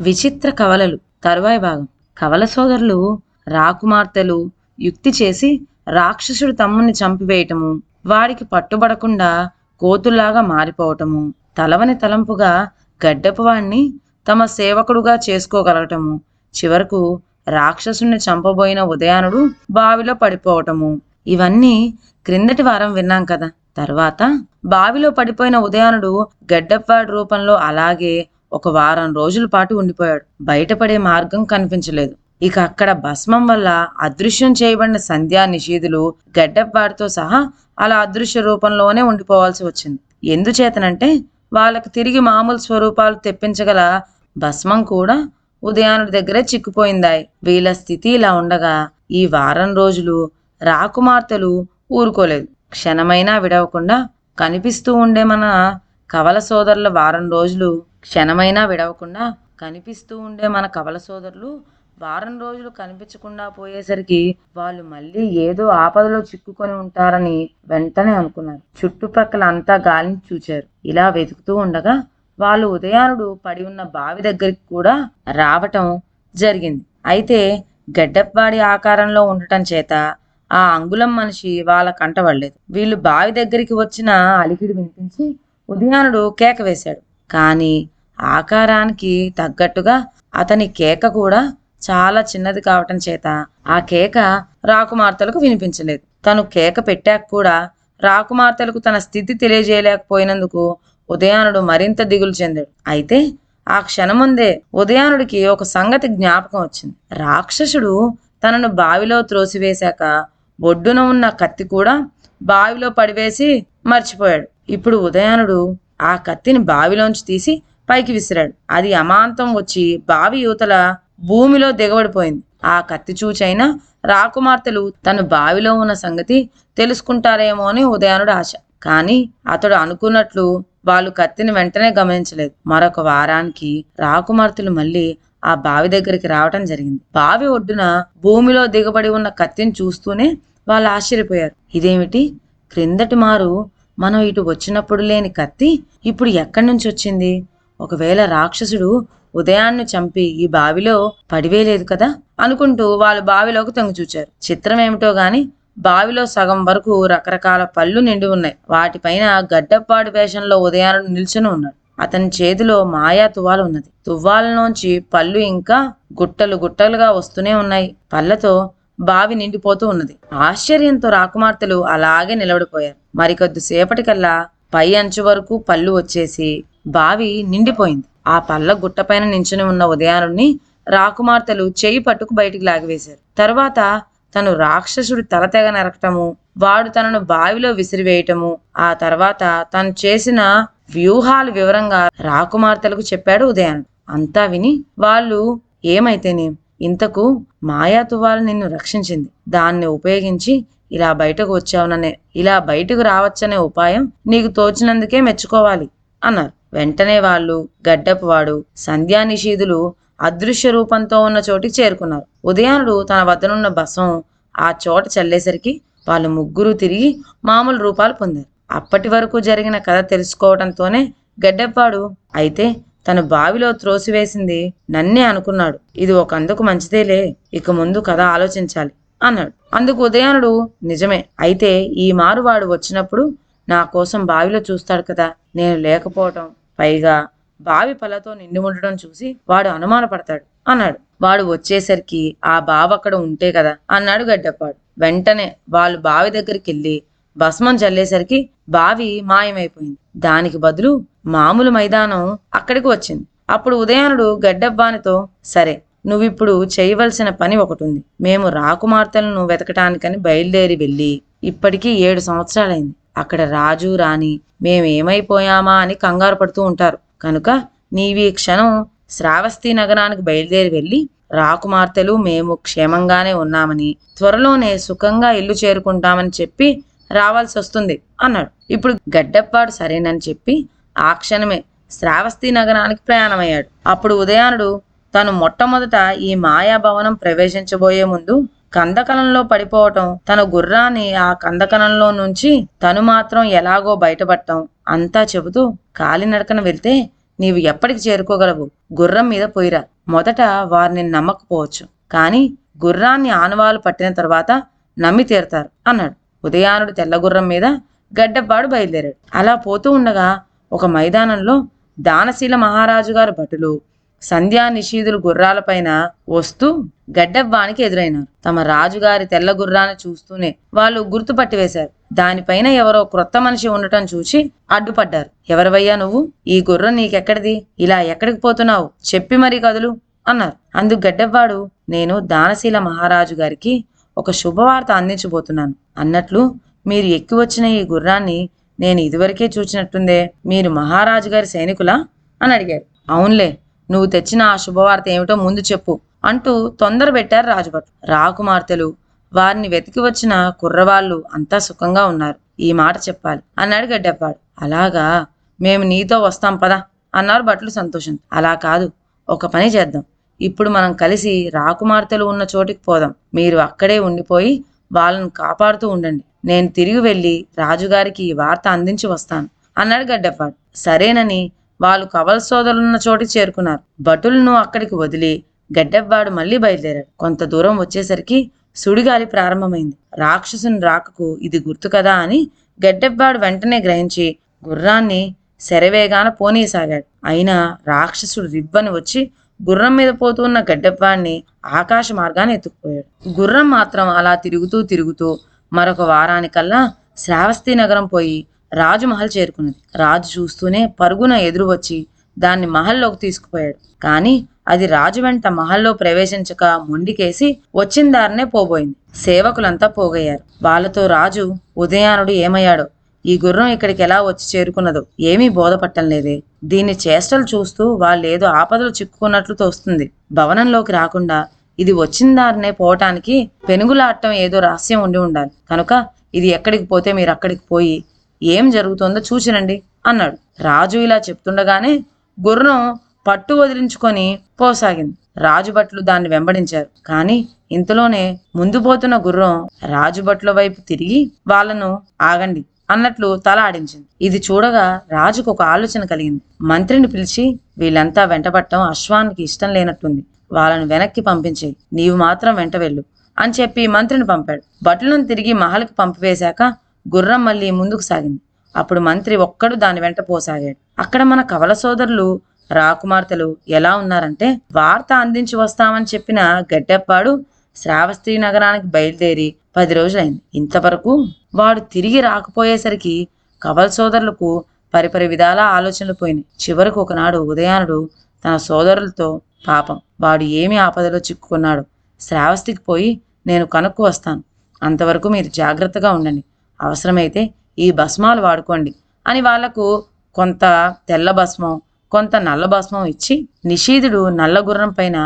విచిత్ర కవలలు తరువాయి భాగం. కవల సోదరులు రాకుమార్తెలు యుక్తి చేసి రాక్షసుడు తమ్ముని చంపివేయటము వాడికి పట్టుబడకుండా కోతుల్లాగా మారిపోవటము తలవని తలంపుగా గడ్డపు వాణ్ణి తమ సేవకుడుగా చేసుకోగలగటము చివరకు రాక్షసుని చంపబోయిన ఉదయానుడు బావిలో పడిపోవటము. ఇవన్నీ క్రిందటి వారం విన్నాం కదా. తర్వాత బావిలో పడిపోయిన ఉదయానుడు గడ్డప్పాడు రూపంలో అలాగే ఒక వారం రోజుల పాటు ఉండిపోయాడు. బయటపడే మార్గం కనిపించలేదు. ఇక అక్కడ భస్మం వల్ల అదృశ్యం చేయబడిన సంధ్యా నిషేధులు గడ్డప్పాడితో సహా అలా అదృశ్య రూపంలోనే ఉండిపోవాల్సి వచ్చింది. ఎందుచేతనంటే వాళ్ళకు తిరిగి మామూలు స్వరూపాలు తెప్పించగల భస్మం కూడా ఉదయానుడి దగ్గరే చిక్కుపోయిందాయి. వీళ్ళ స్థితి ఇలా ఉండగా ఈ వారం రోజులు రాకుమార్తెలు ఊరుకోలేదు. క్షణమైనా విడవకుండా కనిపిస్తూ ఉండే మన కవల సోదరుల వారం రోజులు క్షణమైనా విడవకుండా కనిపిస్తూ ఉండే మన కవల సోదరులు వారం రోజులు కనిపించకుండా పోయేసరికి వాళ్ళు మళ్ళీ ఏదో ఆపదలో చిక్కుకొని ఉంటారని వెంటనే అనుకున్నారు. చుట్టుపక్కల అంతా గాలిని చూచారు. ఇలా వెతుకుతూ ఉండగా వాళ్ళు ఉదయానుడు పడి ఉన్న బావి దగ్గరికి కూడా రావటం జరిగింది. అయితే గడ్డప్పాడి ఆకారంలో ఉండటం చేత ఆ అంగుళం మనిషి వాళ్ళ కంటపడలేదు వీళ్ళు బావి దగ్గరికి వచ్చిన అలికిడి వినిపించి ఉదయానుడు కేక వేశాడు. కానీ ఆకారానికి తగ్గట్టుగా అతని కేక కూడా చాలా చిన్నది కావటం చేత ఆ కేక రాకుమార్తెలకు వినిపించలేదు. తను కేక పెట్టాక కూడా రాకుమార్తెలకు తన స్థితి తెలియజేయలేకపోయినందుకు ఉదయానుడు మరింత దిగులు చెందాడు. అయితే ఆ క్షణముందే ఉదయానుడికి ఒక సంగతి జ్ఞాపకం వచ్చింది. రాక్షసుడు తనను బావిలో త్రోసివేశాక ఒడ్డున ఉన్న కత్తి కూడా బావిలో పడివేసి మర్చిపోయాడు. ఇప్పుడు ఉదయానుడు ఆ కత్తిని బావిలోంచి తీసి పైకి విసిరాడు. అది అమాంతం వచ్చి బావి యువతల భూమిలో దిగబడిపోయింది. ఆ కత్తి చూచైనా రాకుమార్తెలు తను బావిలో ఉన్న సంగతి తెలుసుకుంటారేమో అని ఉదయానుడు ఆశ. కానీ అతడు అనుకున్నట్లు వాళ్ళు కత్తిని వెంటనే గమనించలేదు. మరొక వారానికి రాకుమార్తెలు మళ్ళీ ఆ బావి దగ్గరికి రావటం జరిగింది. బావి ఒడ్డున భూమిలో దిగబడి ఉన్న కత్తిని చూస్తూనే వాళ్ళు ఆశ్చర్యపోయారు. ఇదేమిటి? క్రిందటి మారు మనం ఇటు వచ్చినప్పుడు లేని కత్తి ఇప్పుడు ఎక్కడి నుంచి వచ్చింది? ఒకవేళ రాక్షసుడు ఉదయాన్ను చంపి ఈ బావిలో పడివేలేదు కదా? అనుకుంటూ వాళ్ళు బావిలోకి తొంగిచూచారు చిత్రం ఏమిటో గాని బావిలో సగం వరకు రకరకాల పళ్ళు నిండి ఉన్నాయి. వాటిపైన గడ్డపాడు వేషంలో ఉదయానుడు నిల్చుని ఉన్నాడు. అతని చేతిలో మాయా తువ్వాలు ఉన్నది. తువ్వాలలోంచి పళ్ళు ఇంకా గుట్టలు గుట్టలుగా వస్తూనే ఉన్నాయి. పళ్ళతో బావి నిండిపోతూ ఉన్నది. ఆశ్చర్యంతో రాకుమార్తెలు అలాగే నిలబడిపోయారు. మరికొద్దిసేపటికల్లా పై అంచు వరకు పళ్ళు వచ్చేసి బావి నిండిపోయింది. ఆ పళ్ళ గుట్టపైన నించుని ఉన్న ఉదయానుడిని రాకుమార్తెలు చేయి పట్టుకు బయటికి లాగివేశారు. తర్వాత తను రాక్షసుడి తల తెగ నరకటము వాడు తనను బావిలో విసిరివేయటము ఆ తర్వాత తను చేసిన వ్యూహాలు వివరంగా రాకుమార్తెలకు చెప్పాడు ఉదయాన్ అంతా విని వాళ్ళు ఏమైతేనేం? ఇంతకు మాయా తువాలు నిన్ను రక్షించింది. దాన్ని ఉపయోగించి ఇలా బయటకు వచ్చావుననే ఇలా బయటకు రావచ్చనే ఉపాయం నీకు తోచినందుకే మెచ్చుకోవాలి అన్నారు. వెంటనే వాళ్ళు గడ్డపువాడు సంధ్యానిషీధులు అదృశ్య రూపంతో ఉన్న చోటికి చేరుకున్నారు. ఉదయానుడు తన వద్దనున్న బసం ఆ చోట చల్లేసరికి వాళ్ళు ముగ్గురు తిరిగి మామూలు రూపాలు పొందారు. అప్పటి వరకు జరిగిన కథ తెలుసుకోవడంతోనే గడ్డెప్పాడు అయితే తను బావిలో త్రోసివేసింది. నన్నే అనుకున్నాడు. ఇది ఒక అందుకు మంచిదేలే. ఇక ముందు కథ ఆలోచించాలి అన్నాడు. అందుకు ఉదయానుడు నిజమే. అయితే ఈ మారువాడు వచ్చినప్పుడు నా కోసం బావిలో చూస్తాడు కదా. నేను లేకపోవటం పైగా బావి పళ్ళతో నిండి ఉండడం చూసి వాడు అనుమానపడతాడు అన్నాడు. వాడు వచ్చేసరికి ఆ బావి అక్కడ ఉంటే కదా అన్నాడు గడ్డప్పాడు వెంటనే వాళ్ళు బావి దగ్గరికి వెళ్ళి భస్మం చల్లేసరికి బావి మాయమైపోయింది. దానికి బదులు మామూలు మైదానం అక్కడికి వచ్చింది. అప్పుడు ఉదయానుడు గడ్డబ్బానితో సరే నువ్విప్పుడు చేయవలసిన పని ఒకటి ఉంది మేము రాకుమార్తెలను వెతకటానికని బయలుదేరి వెళ్ళి ఇప్పటికీ ఏడు సంవత్సరాలైంది. అక్కడ రాజు రాణి మేమేమైపోయామా అని కంగారు పడుతూ ఉంటారు. కనుక నీవి ఈ క్షణం శ్రావస్తి నగరానికి బయలుదేరి వెళ్ళి రాకుమార్తెలు మేము క్షేమంగానే ఉన్నామని త్వరలోనే సుఖంగా ఇల్లు చేరుకుంటామని చెప్పి రావాల్సి వస్తుంది అన్నాడు. ఇప్పుడు గడ్డప్పాడు సరేనని చెప్పి ఆ క్షణమే శ్రావస్తి నగరానికి ప్రయాణమయ్యాడు. అప్పుడు ఉదయానుడు తను మొట్టమొదట ఈ మాయాభవనం ప్రవేశించబోయే ముందు కందకలంలో పడిపోవటం తన గుర్రాన్ని ఆ కందకలంలో నుంచి తను మాత్రం ఎలాగో బయటపడటం అంతా చెబుతూ కాలినడకన వెళ్తే నీవు ఎప్పటికి చేరుకోగలవు? గుర్రం మీద పోయిరా మొదట వారిని నమ్మకపోవచ్చు. కానీ గుర్రాన్ని ఆనవాలు పట్టిన తర్వాత నమ్మి తీరతారు అన్నాడు. ఉదయానుడు తెల్లగుర్రం మీద గడ్డపాడు బయలుదేరాడు. అలా పోతూ ఉండగా ఒక మైదానంలో దానశీల మహారాజు గారి భటులు సంధ్యా నిషీధులు గుర్రాలపైన వస్తూ గడ్డవ్వానికి ఎదురైనారు. తమ రాజుగారి తెల్ల గుర్రాన్ని చూస్తూనే వాళ్ళు గుర్తుపట్టి వేశారు దానిపైన ఎవరో క్రొత్త మనిషి ఉండటం చూసి అడ్డుపడ్డారు. ఎవరివయ్యా నువ్వు? ఈ గుర్రం నీకెక్కడిది? ఇలా ఎక్కడికి పోతున్నావు? చెప్పి మరీ కదులు అన్నారు. అందుకు గడ్డవ్వాడు నేను దానశీల మహారాజు గారికి ఒక శుభవార్త అందించబోతున్నాను. అన్నట్లు మీరు ఎక్కి వచ్చిన ఈ గుర్రాన్ని నేను ఇదివరకే చూచినట్టుందే మీరు మహారాజు గారి సైనికులా? అని అడిగారు అవునులే నువ్వు తెచ్చిన ఆ శుభవార్త ఏమిటో ముందు చెప్పు అంటూ తొందర పెట్టారు రాజుభట్. రాకుమార్తెలు వారిని వెతికి వచ్చిన కుర్రవాళ్ళు అంతా సుఖంగా ఉన్నారు ఈ మాట చెప్పాలి అన్నాడు గడ్డెప్పాడు అలాగా మేము నీతో వస్తాం పదా అన్నారు భట్లు సంతోషం అలా కాదు ఒక పని చేద్దాం ఇప్పుడు మనం కలిసి రాకుమార్తెలు ఉన్న చోటికి పోదాం. మీరు అక్కడే ఉండిపోయి వాళ్ళను కాపాడుతూ ఉండండి. నేను తిరిగి వెళ్ళి రాజుగారికి ఈ వార్త అందించి వస్తాను. అన్నాడు గడ్డపాడు సరేనని వాళ్ళు కవల సోదరులున్న చోటికి చేరుకున్నారు. భటులను అక్కడికి వదిలి గడ్డెవ్వాడు మళ్ళీ బయలుదేరాడు. కొంత దూరం వచ్చేసరికి సుడిగాలి ప్రారంభమైంది. రాక్షసుని రాకకు ఇది గుర్తు కదా అని గడ్డెవ్వాడు వెంటనే గ్రహించి గుర్రాన్ని శరవేగాన పోనీసాగాడు అయినా రాక్షసుడు రిబ్బని వచ్చి గుర్రం మీద పోతున్న గడ్డెవ్వాడిని ఆకాశ మార్గాన్ని ఎత్తుకుపోయాడు. గుర్రం మాత్రం అలా తిరుగుతూ తిరుగుతూ మరొక వారానికల్లా శ్రావస్తి నగరం పోయి రాజుమహల్ చేరుకున్నది. రాజు చూస్తూనే పరుగున ఎదురు వచ్చి దాన్ని మహల్లోకి తీసుకుపోయాడు. కానీ అది రాజు వెంట మహల్లో ప్రవేశించక మొండికేసి వచ్చిన దారినే పోబోయింది. సేవకులంతా పోగయ్యారు. వాళ్ళతో రాజు ఉదయానుడు ఏమయ్యాడో ఈ గుర్రం ఇక్కడికి ఎలా వచ్చి చేరుకున్నదో ఏమీ బోధపట్టం లేదే. దీన్ని చేష్టలు చూస్తూ వాళ్ళేదో ఆపదలు చిక్కుకున్నట్లు తోస్తుంది. భవనంలోకి రాకుండా ఇది వచ్చిందారనే పోవటానికి పెనుగులాడటం ఏదో రహస్యం ఉండి ఉండాలి. కనుక ఇది ఎక్కడికి పోతే మీరు అక్కడికి పోయి ఏం జరుగుతుందో చూసిరండి అన్నాడు. రాజు ఇలా చెప్తుండగానే గుర్రం పట్టు వదిలించుకొని పోసాగింది. రాజు భట్లు దాన్ని వెంబడించారు. కానీ ఇంతలోనే ముందు పోతున్న గుర్రం రాజు భట్ల వైపు తిరిగి వాళ్ళను ఆగండి. అన్నట్లు తల ఆడించింది ఇది చూడగా రాజుకు ఒక ఆలోచన కలిగింది. మంత్రిని పిలిచి వీళ్ళంతా వెంటబట్టం అశ్వానికి ఇష్టం లేనట్టుంది. వాళ్ళను వెనక్కి పంపించేయి. నీవు మాత్రం వెంట వెళ్ళు అని చెప్పి మంత్రిని పంపాడు. భటులను తిరిగి మహల్కి పంపివేశాక గుర్రం మళ్ళీ ముందుకు సాగింది. అప్పుడు మంత్రి ఒక్కడు దాని వెంట పోసాగాడు. అక్కడ మన కవల సోదరులు రాకుమార్తెలు ఎలా ఉన్నారంటే వార్త అందించి వస్తామని చెప్పిన గడ్డెప్పాడు శ్రావస్తి నగరానికి బయలుదేరి పది రోజులైంది. ఇంతవరకు వాడు తిరిగి రాకపోయేసరికి కవల్ సోదరులకు పరిపరి విధాల ఆలోచనలు పోయినాయి. చివరకు ఒకనాడు ఉదయానుడు తన సోదరులతో పాపం వాడు ఏమి ఆపదలో చిక్కుకున్నాడు శ్రావస్తికి పోయి నేను కనుక్కు వస్తాను. అంతవరకు మీరు జాగ్రత్తగా ఉండండి. అవసరమైతే ఈ భస్మాలు వాడుకోండి అని వాళ్ళకు కొంత తెల్ల భస్మం కొంత నల్ల భస్మం ఇచ్చి నిషీధుడు నల్ల గుర్రం పైన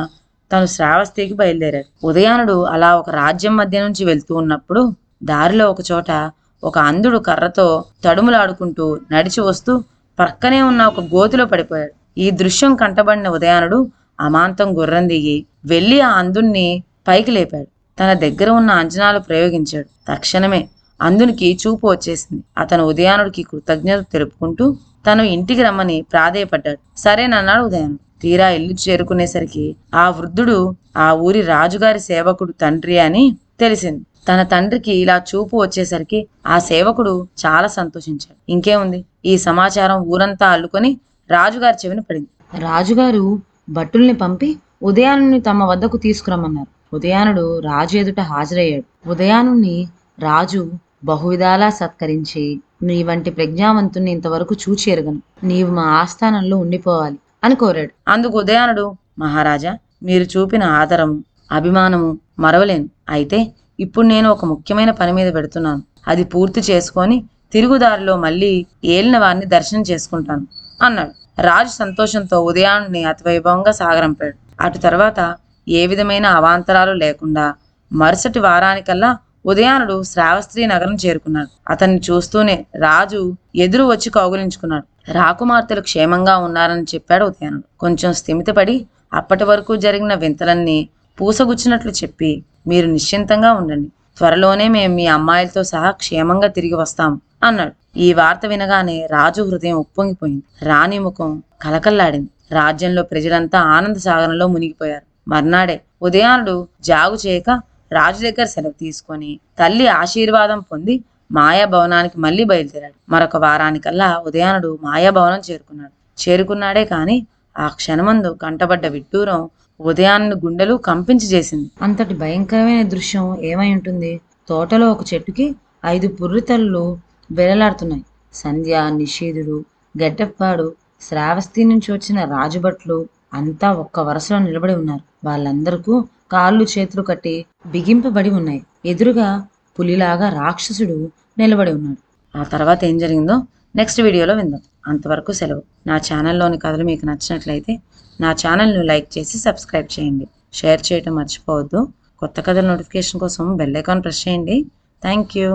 తను శ్రావస్తికి బయలుదేరాడు. ఉదయానుడు అలా ఒక రాజ్యం మధ్య నుంచి వెళ్తూ ఉన్నప్పుడు దారిలో ఒక చోట ఒక అంధుడు కర్రతో తడుములాడుకుంటూ నడిచి వస్తూ ప్రక్కనే ఉన్న ఒక గోతిలో పడిపోయాడు. ఈ దృశ్యం కంటబడిన ఉదయానుడు అమాంతం గుర్రం దిగి వెళ్ళి ఆ అంధుణ్ణి పైకి లేపాడు. తన దగ్గర ఉన్న అంజనాలు ప్రయోగించాడు. తక్షణమే అందునికి చూపు వచ్చేసింది. అతను ఉదయానుడికి కృతజ్ఞత తెలుపుకుంటూ తను ఇంటికి రమ్మని ప్రాధేయపడ్డాడు. సరేనన్నాడు ఉదయానుడు. తీరా ఇల్లు చేరుకునేసరికి ఆ వృద్ధుడు ఆ ఊరి రాజుగారి సేవకుడు తండ్రి అని తెలిసింది. తన తండ్రికి ఇలా చూపు వచ్చేసరికి ఆ సేవకుడు చాలా సంతోషించాడు. ఇంకేముంది? ఈ సమాచారం ఊరంతా అల్లుకొని రాజుగారి చెవిన పడింది. రాజుగారు భట్టుల్ని పంపి ఉదయానుని తమ వద్దకు తీసుకురమ్మన్నారు. ఉదయానుడు రాజు ఎదుట హాజరయ్యాడు. ఉదయానుని రాజు బహువిధాలా సత్కరించి నీ వంటి ప్రజ్ఞావంతుని ఇంతవరకు చూచి ఎరగను. నీవు మా ఆస్థానంలో ఉండిపోవాలి. అని కోరాడు. అందుకు ఉదయానుడు మహారాజా మీరు చూపిన ఆదరము అభిమానము మరవలేను. అయితే ఇప్పుడు నేను ఒక ముఖ్యమైన పని మీద పెడుతున్నాను. అది పూర్తి చేసుకొని తిరుగుదారిలో మళ్ళీ ఏలిన వారిని దర్శనం చేసుకుంటాను అన్నాడు. రాజు సంతోషంతో ఉదయాన్ని అతివైభవంగా సాగరంపాడు. అటు తర్వాత ఏ విధమైన అవాంతరాలు లేకుండా మరుసటి వారానికల్లా ఉదయానుడు శ్రావస్త్రీ నగరం చేరుకున్నాడు. అతన్ని చూస్తూనే రాజు ఎదురు వచ్చి కౌగులించుకున్నాడు. రాకుమార్తెలు క్షేమంగా ఉన్నారని చెప్పాడు ఉదయానుడు కొంచెం స్థిమితపడి అప్పటి వరకు జరిగిన వింతలన్నీ పూసగుచ్చినట్లు చెప్పి మీరు నిశ్చింతంగా ఉండండి. త్వరలోనే మేము మీ అమ్మాయిలతో సహా క్షేమంగా తిరిగి వస్తాం అన్నాడు. ఈ వార్త వినగానే రాజు హృదయం ఉప్పొంగిపోయింది. రాణి ముఖం కలకల్లాడింది రాజ్యంలో ప్రజలంతా ఆనంద సాగరంలో మునిగిపోయారు. మర్నాడే ఉదయానుడు జాగు చేయక రాజు దగ్గర సెలవు తీసుకొని తల్లి ఆశీర్వాదం పొంది మాయాభవనానికి మళ్ళీ బయలుదేరాడు. మరొక వారానికల్లా ఉదయానుడు మాయాభవనం చేరుకున్నాడు. చేరుకున్నాడే కాని ఆ క్షణమందు కంటబడ్డ విడ్డూరం ఉదయాన్ని గుండెలు కంపించి చేసింది. అంతటి భయంకరమైన దృశ్యం ఏమై ఉంటుంది? తోటలో ఒక చెట్టుకి ఐదు పుర్రితల్లు వేలాడుతున్నాయి. సంధ్య నిషేధుడు గడ్డప్పాడు శ్రావస్తి నుంచి వచ్చిన రాజుభట్లు అంతా ఒక్క వరుసలో నిలబడి ఉన్నారు. వాళ్ళందరికీ కాళ్ళు చేతులు కట్టి బిగింపబడి ఉన్నాయి. ఎదురుగా పులిలాగా రాక్షసుడు నిలబడి ఉన్నాడు. ఆ తర్వాత ఏం జరిగిందో నెక్స్ట్ వీడియోలో విందాం. అంతవరకు సెలవు. నా ఛానల్లోని కథలు మీకు నచ్చినట్లయితే నా ఛానల్ను లైక్ చేసి సబ్స్క్రైబ్ చేయండి. షేర్ చేయటం మర్చిపోవద్దు. కొత్త కథల నోటిఫికేషన్ కోసం బెల్ ఐకాన్ ప్రెస్ చేయండి. Thank you.